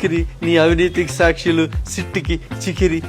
చికిరి నీ అవినీతికి సాక్షులు సిట్టికి చికిరి.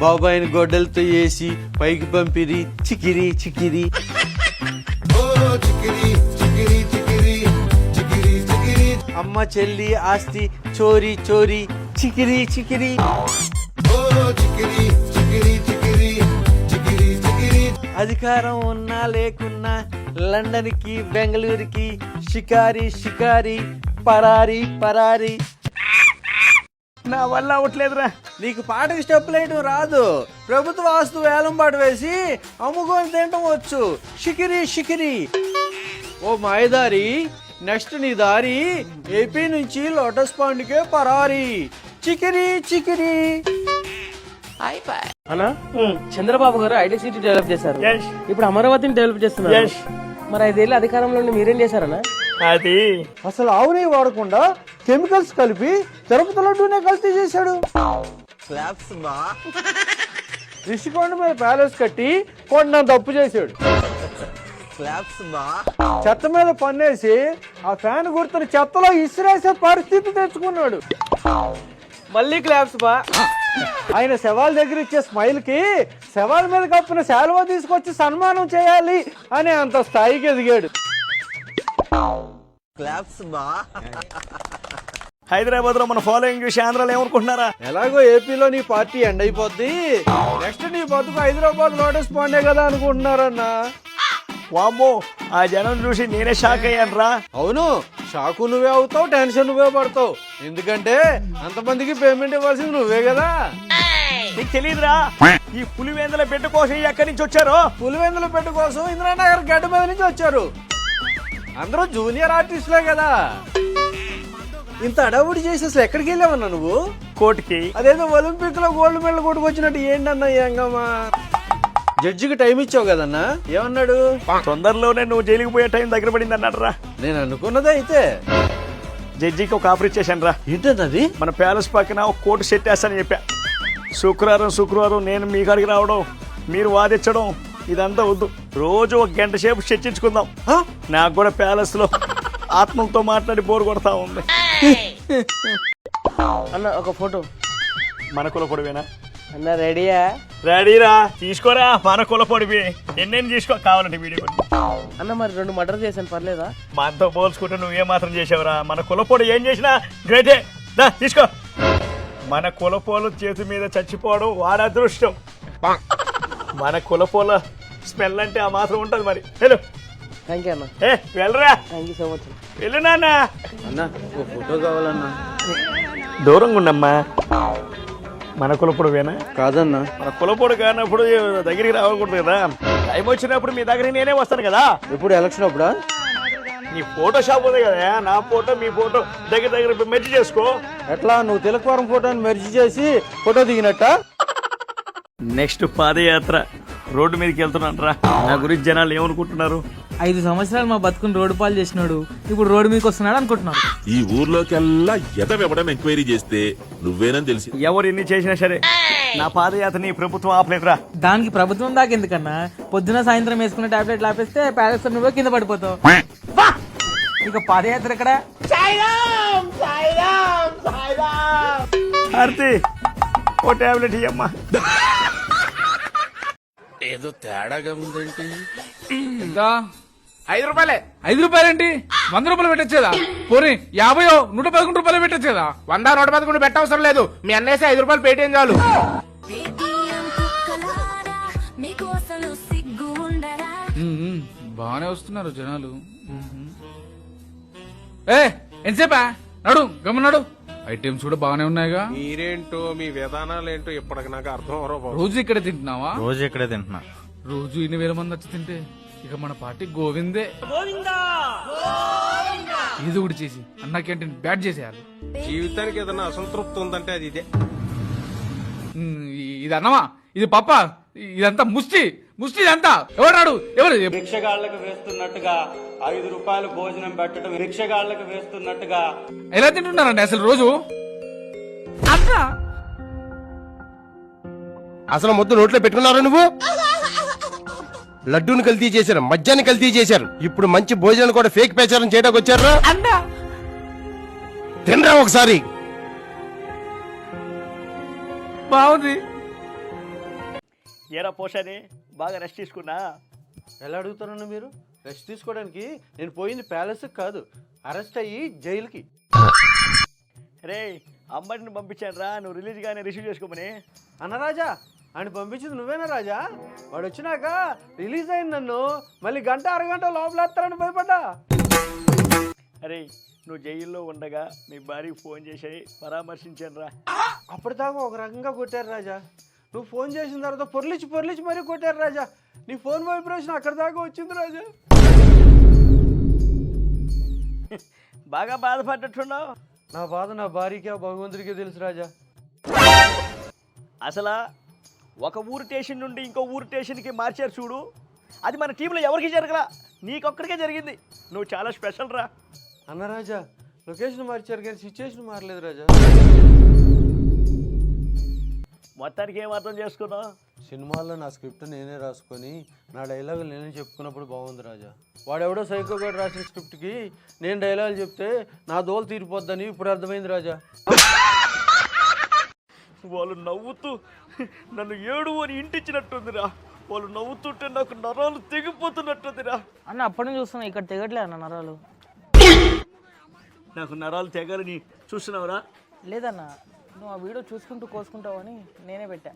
బాబాయిని గొడ్డలతో వేసి పైకి పంపిరి చికిరి చికిరి. అమ్మ చెల్లి ఆస్తి చోరీ చోరీ. చికిరి చికిరి. అధికారం ఉన్నా లేకున్నా లండన్కి బెంగళూరుకి షికారి షికారి పరారి పరారి. నా వల్ల అవట్లేదురా నీకు పాటకి స్టెప్ వేయడం రాదు. ప్రభుత్వ వాస్తు వేలం పాట వేసి అమ్ముకొని తినటం వచ్చు. షికిరి షికిరి. ఓ మాయదారి నెక్స్ట్ నీ దారి ఏపీ నుంచి లోటస్ పాండ్కే పరారి. చికిరి చికిరి. అన్నా? చంద్రబాబు గారు ఐటీ సిటీ డెవలప్ చేశారు. ఇప్పుడు అమరావతిని డెవలప్ చేస్తున్నారు. మరి ఐదేళ్ళు అధికారంలో ఉండి మీరేం చేశారన్నా? అది. అసలు ఆవు నెయ్యి వాడకుండా కెమికల్స్ కలిపి తిరుపతి లడ్డూనే కల్తీ చేశాడు రిషికొండ మీద ప్యాలెస్ కట్టి కొండ తప్పు చేశాడు. చెత్త మీద పన్నేసి ఆ ఫ్యాన్ గుర్తుని చెత్తలో ఇసిరేసే పరిస్థితి తెచ్చుకున్నాడు. మళ్ళీ క్లాప్స్ బా ఆయన శవాల దగ్గర ఇచ్చే స్మైల్కి శవాల మీద కప్పిన శాలువా తీసుకొచ్చి సన్మానం చేయాలి అనే అంత స్థాయికి ఎదిగాడు. హైదరాబాద్లో మన ఫాలోయింగ్ చూసి ఆంధ్రాలో ఏమనుకుంటున్నారా? ఎలాగో ఏపీలో నీ పార్టీ ఎండ్ అయిపోద్ది. నెక్స్ట్ నీ బతుకు హైదరాబాద్ లోటస్ పాండే కదా అనుకుంటున్నారన్నా. వామ్మో ఆ జనం చూసి నేనే షాక్ అయ్యాను రా. అవును షాకు నువ్వే అవుతావు టెన్షన్ నువ్వే పడతావు. ఎందుకంటే అంతమందికి పేమెంట్ ఇవ్వాల్సింది నువ్వే కదా. నీకు తెలియదురా ఈ పులివేందల బిడ్డ కోసం ఎక్కడి నుంచి వచ్చారో? పులివెందుల పెట్టు కోసం ఇంద్రానగర్ గడ్డ మీద నుంచి వచ్చారు. అందరూ జూనియర్ ఆర్టిస్టులే కదా. ఇంత అడవుడి చేసి అసలు ఎక్కడికి వెళ్ళావన్నా నువ్వు? కోర్టుకి అదేదో ఒలింపిక్లో గోల్డ్ మెడల్ కొట్టుకొచ్చినట్టు ఏంటన్నా హంగామా? జడ్జికి టైం ఇచ్చావు కదన్నా? ఏమన్నాడు? తొందరలోనే నువ్వు జైలుకి పోయే టైం దగ్గర పడింది అన్నాడు రా నేను అనుకున్నదే అయితే. జడ్జికి ఒక ఆఫర్ ఇచ్చేసాను రా ఏంటన్నది మన ప్యాలెస్ పక్కన ఒక కోర్టు సెట్ వేస్తానని చెప్పా. శుక్రవారం శుక్రవారం నేను మీ కాడికి రావడం మీరు వాదించడం ఇదంతా వద్దు. రోజు ఒక గంట సేపు చర్చించుకుందాం? నాకు కూడా ప్యాలెస్లో ఆత్మలతో మాట్లాడి బోర్ కొడతా ఉంది. అన్న ఒక ఫోటో. మన కులపొడివేనా అన్న రెడీయా? రెడీరా. తీసుకోరా. మన కులపొడివి ఎన్నెన్ని తీసుకో కావాలంటే వీడియో కొట్టు. అన్న మరి రెండు మర్డర్ చేశాను పర్లేదా? మనతో పోల్చుకుంటే నువ్వే మాత్రం చేసావురా? మన కులపోడు ఏం చేసినా గ్రేటే. దా తీసుకో. మన కులపోలు చేతి మీద చచ్చిపోవడం వాడి అదృష్టం. మన కులపోల స్మెల్ అంటే ఆ మాత్రం ఉంటది మరి. వెళ్ళు. థ్యాంక్ యూ అన్న. ఏ వెళ్ళరా. థ్యాంక్ యూ సో మచ్ వెళ్ళు నాన్న. అన్నా ఫోటో కావాలన్నా. దూరంగా ఉండమ్మా మన కులపొడు వేనా? కాదన్నా. మన కులపొడు కానప్పుడు దగ్గరికి రావకూడదు కదా. టైం వచ్చినప్పుడు మీ దగ్గరికి నేనే వస్తాను కదా. ఎప్పుడు ఎలక్షన్ అప్పుడా? నీ ఫోటో షాప్ ఉంది కదా నా ఫోటో మీ ఫోటో దగ్గర దగ్గర మెచ్చి చేసుకో. ఎట్లా? నువ్వు తిలకవరం ఫోటోని మెర్జీ చేసి ఫోటో దిగినట్ట? నెక్స్ట్ పాదయాత్ర రోడ్డు మీదకి వెళ్తున్నాను రా. నా గురించి జనాలు ఏమనుకుంటున్నారు? ఐదు సంవత్సరాలు మా బతుకుని రోడ్డు పాలు చేసినాడు. ఇప్పుడు రోడ్డు మీదకి వస్తున్నాడు అనుకుంటున్నారు ఈ ఊర్లోకెల్లా ఎదవెవడం ఎంక్వైరీ చేస్తే నువ్వేనని తెలిసి ఎవరు ఎన్ని చేసినా సరే నా పాదయాత్రని ప్రభుత్వం ఆపలేదురా. దానికి ప్రభుత్వం దాకా ఎందుకన్నా? పొద్దున సాయంత్రం వేసుకున్న టాబ్లెట్లు ఆపేస్తే ప్యాలెస్ నువ్వే కింద పడిపోతావు. వా! ఇక పాదయాత్ర ఎక్కడ? ఆర్తి ఓ టాబ్లెట్ ఇయ్యమ్మా. ఎంత ఐదు రూపాయలే. ఐదు రూపాయలేంటి? వంద రూపాయలు పెట్టచ్చేదా? పోనీ యాభయో నూట పదకొండు రూపాయలు పెట్టచ్చేదా? వంద నూట పదకొండు పెట్టవసరం లేదు. మీ అన్నేసి ఐదు రూపాయలు పేటీఎం చాలు. బాగానే వస్తున్నారు జనాలు. ఏ ఎంతసేపా? నడు గమనాడు ఐటమ్స్ కూడా బాగానే ఉన్నాయిగా. మీరేంటో మీ విధానాలు ఏంటో ఇప్పటికి నాకు అర్థం రోజు ఇక్కడే తింటున్నావా? రోజు ఇక్కడే తింటున్నా. రోజు ఇన్ని వేల మంది వచ్చి తింటే ఇక మన పార్టీ గోవిందే. ఇది ఒకటి చేసి అన్న క్యాంటీన్ బ్యాట్ చేసేయాలి. జీవితానికి ఏదైనా అసంతృప్తి ఉందంటే అది ఇదే. ఉమ్, ఇ- ఇది అన్నమా? ఇది పప్ప? ఇదంతా ముష్టి. ముష్టి ఇదంతా. ఎవరాడు ఎవరు భిక్షగాళ్ళకు వేస్తున్నట్టుగా ఐదు రూపాయలు భోజనం పెట్టడం భిక్షగాళ్ళకు వేస్తున్నట్టుగా. ఎలా తింటున్నారండి అసలు రోజు? అన్న అసలు ముద్దు నోట్లో పెట్టుకున్నారా నువ్వు? లడ్డూని కల్తీ చేశారు మద్యాన్ని కల్తీ చేశారు ఇప్పుడు మంచి భోజనాలు కూడా ఫేక్ ప్రచారం చేయడానికి వచ్చారా అన్నా! తినరా ఒకసారి? బాగుంది. ఏరా పోషాని బాగా రెస్ట్ తీసుకున్నా? ఎలా అడుగుతారన్న మీరు? రెస్ట్ తీసుకోవడానికి నేను పోయింది ప్యాలెస్ కాదు అరెస్ట్ అయ్యి జైలుకి. రే అమ్మడిని పంపించాను రా నువ్వు రిలీజ్ గానే రిసీవ్ చేసుకోమని. అన్న ఆయన పంపించింది నువ్వేనా రాజా? వాడు వచ్చినాక రిలీజ్ అయింది నన్ను. మళ్ళీ గంట అరగంట లోపలేస్తారని భయపడ్డా? అరే నువ్వు జైల్లో ఉండగా మీ భార్యకి ఫోన్ చేసి పరామర్శించాను రా. అప్పటిదాకా ఒక రకంగా కొట్టారు రాజా. నువ్వు ఫోన్ చేసిన తర్వాత పొర్లిచి పొర్లిచి మరీ కొట్టారు రాజా. నీ ఫోన్ వైబ్రేషన్ అక్కడ దాకా వచ్చింది రాజా. బాగా బాధపడ్డట్టున్నావు? నా బాధ నా భార్యకి భగవంతుడికి తెలుసు రాజా. అసలు ఒక ఊరు స్టేషన్ నుండి ఇంకో ఊరు స్టేషన్కి మార్చారు చూడు. అది మన టీంలో ఎవరికి జరగలా. నీకొక్కడికే జరిగింది. నువ్వు చాలా స్పెషల్ రా. అన్న రాజా లొకేషన్ మార్చారు కానీ సిచ్యువేషన్ మారలేదు రాజా. మొత్తానికి ఏం అర్థం చేసుకున్నావు? సినిమాల్లో నా స్క్రిప్ట్ నేనే రాసుకొని నా డైలాగులు నేనే చెప్పుకున్నప్పుడు బాగుంది రాజా. వాడెవడో సైకో గారు రాసిన స్క్రిప్ట్కి నేను డైలాగులు చెప్తే నా దోలు తీరిపోద్దని ఇప్పుడు అర్థమైంది రాజా. వాళ్ళు నవ్వుతూ నన్ను ఏడు అని ఇంటిచ్చినట్టుందిరా వాళ్ళు నవ్వుతుంటే నాకు నరాలు తెగిపోతున్నట్టుందిరా. అన్న అప్పటి నుంచి చూస్తున్నా ఇక్కడ తెగట్లే అన్న నరాలు. నాకు నరాలు తెగాలని చూస్తున్నావురా? లేదన్న నువ్వు ఆ వీడియో చూసుకుంటూ కోసుకుంటావని నేనే పెట్టా.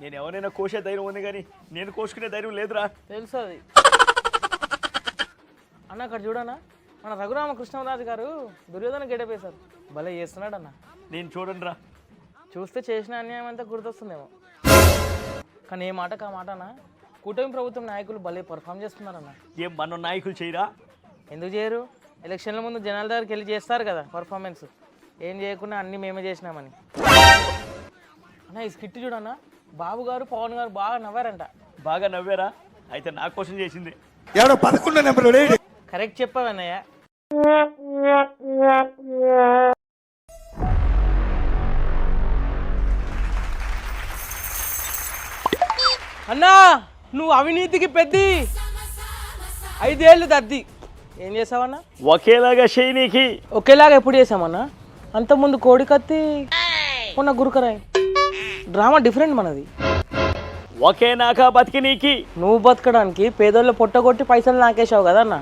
నేను ఎవరైనా కోసే ధైర్యం ఉంది కానీ నేను కోసుకునే ధైర్యం లేదురా. తెలుసు అది. అన్న అక్కడ చూడనా? మన రఘురామకృష్ణరాజు గారు దుర్యోధన గెడపేశారు భలే చేస్తున్నాడు అన్న నేను చూడండి రా చూస్తే చేసిన అన్యాయం అంతా గుర్తొస్తుందేమో. కానీ ఏ మాటకు ఆ మాటనా? కూటమి ప్రభుత్వం నాయకులు భలే పర్ఫామ్ చేస్తున్నారన్న. ఏం మన నాయకులు చేయరా? ఎందుకు చేయరు? ఎలక్షన్ల ముందు జనాల దగ్గరికి వెళ్ళి చేస్తారు కదా పర్ఫార్మెన్స్ ఏం చేయకుండా అన్నీ మేమే చేసినామని. అన్న ఈ స్కిట్ చూడన్న. బాబు గారు పవన్ గారు బాగా నవ్వారంట. బాగా నవ్వారా? అయితే నా కోసం చేసింది. ఎవడో పదకొండో నెంబర్ కరెక్ట్ చెప్పావన్నయ్య. అన్నా నువ్వు అవినీతికి పెద్ది. ఐదేళ్ళు దద్ది. ఏం చేసావన్నా? ఒకేలాగా చేయనీకి ఒకేలాగా ఎప్పుడు చేసామన్నా? అంతకుముందు కోడి కత్తి మొన్న గురుకరాయ్. డ్రామా డిఫరెంట్ మనది. ఒకే నాకా బతికినీకి నువ్వు బతకడానికి పేదోళ్ళు పొట్టగొట్టి పైసలు నాకేసావు కదా అన్న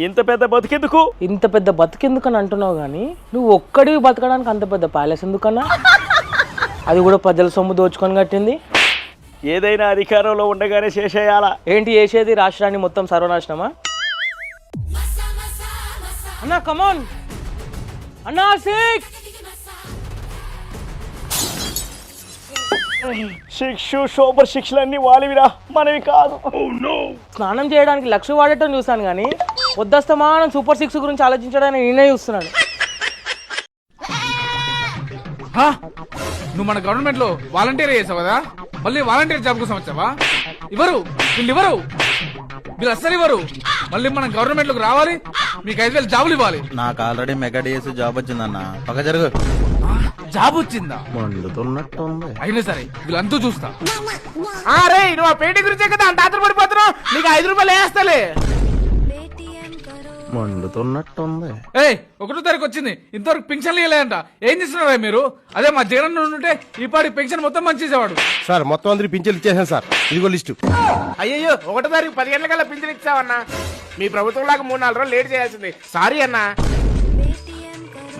ఇంత పెద్ద బతికెందుకు? ఇంత పెద్ద బతికెందుకని అంటున్నావు కానీ నువ్వు ఒక్కడివి బతకడానికి అంత పెద్ద ప్యాలెస్ ఎందుకన్నా? అది కూడా ప్రజల సొమ్ము దోచుకొని కట్టింది. ఏదైనా అధికారంలో ఉండగానే చేసేయాలా? ఏంటి చేసేది? రాష్ట్రాన్ని మొత్తం సర్వనాశనమా? అన్నా కమాన్ అన్నా సిక్స్ శిక్షు సూపర్ శిక్షలన్నీ వాలివిరా మనవి కాదు. స్నానం చేయడానికి లక్ష వాడటం చూశాను కానీ పొద్దస్తమానం సూపర్ సిక్స్ గురించి ఆలోచించడానికి నేనే చూస్తున్నాను. హా? నువ్వు మన గవర్నమెంట్లో వాలంటీర్ చేసావు కదా? మళ్ళీ వాలంటీర్ జాబ్ కోసం వచ్చావా? ఇవ్వరు వీళ్ళు ఇవ్వరు. వీళ్ళు అస్సలు ఇవ్వరు. మళ్ళీ మనం గవర్నమెంట్లోకి రావాలి మీకు ఐదు వేలు జాబులు ఇవ్వాలి. నాకు ఆల్రెడీ మెగా డిఎస్ జాబ్ వచ్చిందన్న. పక్క జరుగు. జాబ్ వచ్చిందా? మండుతున్నట్టుంది. అయినా సరే వీళ్ళంతా చూస్తా. రే నువ్వు ఆ పేటీ గురించే కదా అంత ఆధారపడిపోతున్నావు నీకు ఐదు రూపాయలు వేస్తలే మండుతున్నట్టుంది. ఏయ్ ఒకటో తారీఖు వచ్చింది. ఇంతవరకు పెన్షన్లు ఇవ్వలేదంట. ఏం చేస్తున్నారా మీరు? అదే మా జగన్ ఉంటే ఈ పాటి పెన్షన్ మొత్తం మంచి చేసేవాడు. సార్ మొత్తం అందరికి పింఛన్లు ఇచ్చేసాను సార్. ఇదిగో లిస్టు. అయ్యో ఒకటో తారీఖు పది గంటలకల్లా పింఛన్ ఇచ్చావన్నా. మీ ప్రభుత్వం లాగా మూడు నాలుగు రోజులు లేట్ చేయాల్సింది. సారీ అన్నా.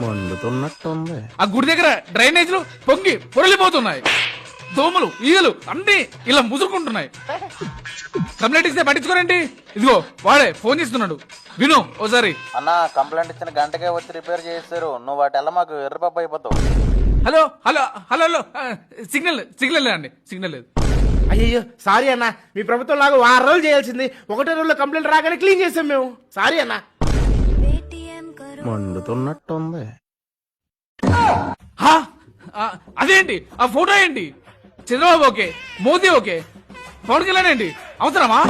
మండుతున్నట్టుంది. ఆ గుడి దగ్గర డ్రైనేజీలు పొంగి పొరలిపోతున్నాయి. దోమలు ఈగలు అన్ని ఇలా ముసురుకుంటున్నాయి కంప్లైంట్ ఇస్తే పట్టించుకోరేంటి ఇదిగో వాడే ఫోన్ చేస్తున్నాడు. విను ఓసారి. అన్న కంప్లైంట్ ఇచ్చిన గంటకే వచ్చి రిపేర్ చేస్తారు నువ్వు వాటి వల్ల మాకు ఎర్రపప్పు అయిపోతావు. Hello hello hello hello. Signal signal లేదండి సిగ్నల్ లేదు. అయ్యో సారీ అన్న. మీ ప్రభుత్వం లాగా వారం రోజులు చేయాల్సింది. ఒకటో రోజులో కంప్లైంట్ రాగానే క్లీన్ చేసాం మేము. సారీ అన్న. మండుతున్నట్టుంది. అదేంటి? ఆ ఫోటో ఏంటి? చంద్రబాబు ఓకే మోదీ ఓకే పవన్ కళ్యాణ్ ఏంటి? అవసరమా?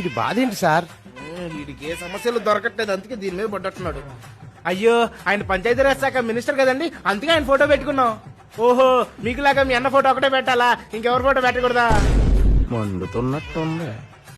ఇది బాధ ఏంటి సార్? వీడికి ఏ సమస్యలు దొరకట్లేదు అందుకే దీని మీద పడ్డట్టున్నాడు. అయ్యో ఆయన పంచాయతీరాజ్ శాఖ మినిస్టర్ కదండి అందుకే ఆయన ఫోటో పెట్టుకున్నాం. ఓహో మీకులాగా మీ అన్న ఫోటో ఒకటే పెట్టాలా? ఇంకెవరి ఫోటో పెట్టకూడదా? మండుతున్నట్టుంది.